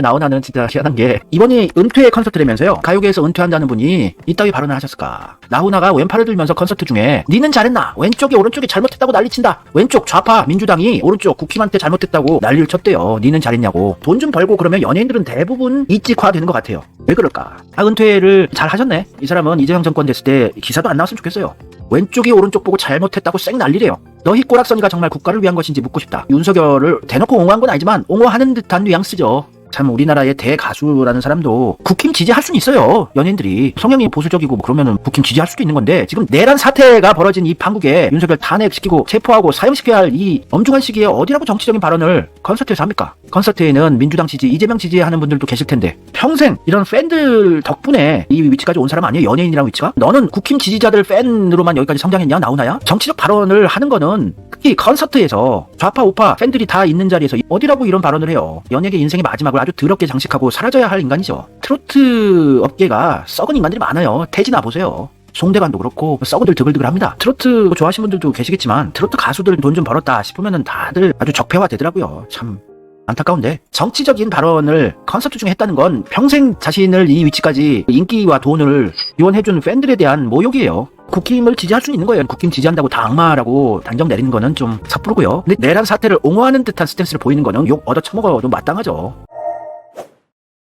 나오나는 진짜 희한한 게 이번이 은퇴 콘서트라면서요. 가요계에서 은퇴한다는 분이 이따위 발언을 하셨을까. 나훈아가 왼팔을 들면서 콘서트 중에 니는 잘했나? 왼쪽이 오른쪽이 잘못했다고 난리친다. 왼쪽 좌파 민주당이 오른쪽 국힘한테 잘못했다고 난리를 쳤대요. 니는 잘했냐고. 돈 좀 벌고 그러면 연예인들은 대부분 이직화 되는 것 같아요. 왜 그럴까? 아 은퇴를 잘 하셨네. 이 사람은 이재명 정권 됐을 때 기사도 안 나왔으면 좋겠어요. 왼쪽이 오른쪽 보고 잘못했다고 쌩 난리래요. 너희 꼬락서니가 정말 국가를 위한 것인지 묻고 싶다. 윤석열을 대놓고 옹호한 건 아니지만 옹호하는 듯한 뉘앙스죠. 참 우리나라의 대가수라는 사람도 국힘 지지할 수는 있어요. 연예인들이 성향이 보수적이고 뭐 그러면은 국힘 지지할 수도 있는 건데 지금 내란 사태가 벌어진 이 판국에 윤석열 탄핵시키고 체포하고 사형시켜야 할 이 엄중한 시기에 어디라고 정치적인 발언을 콘서트에서 합니까? 콘서트에는 민주당 지지, 이재명 지지하는 분들도 계실 텐데 평생 이런 팬들 덕분에 이 위치까지 온 사람 아니에요? 연예인이라는 위치가? 너는 국힘 지지자들 팬으로만 여기까지 성장했냐? 나오나야? 정치적 발언을 하는 거는 특히 콘서트에서 좌파 우파 팬들이 다 있는 자리에서 어디라고 이런 발언을 해요? 연예계 인생의 마지막을 아주 더럽게 장식하고 사라져야 할 인간이죠. 트로트 업계가 썩은 인간들이 많아요. 태진아 보세요. 송대관도 그렇고 썩은들 드글드글합니다. 트로트 좋아하시는 분들도 계시겠지만 트로트 가수들 돈 좀 벌었다 싶으면은 다들 아주 적폐화 되더라고요. 참 안타까운데 정치적인 발언을 콘서트 중에 했다는 건 평생 자신을 이 위치까지 인기와 돈을 지원해준 팬들에 대한 모욕이에요. 국힘을 지지할 수는 있는 거예요. 국힘 지지한다고 다 악마라고 단정 내리는 거는 좀 섣부르고요. 근데 내란 사태를 옹호하는 듯한 스탠스를 보이는 거는 욕 얻어 처먹어도 마땅하죠.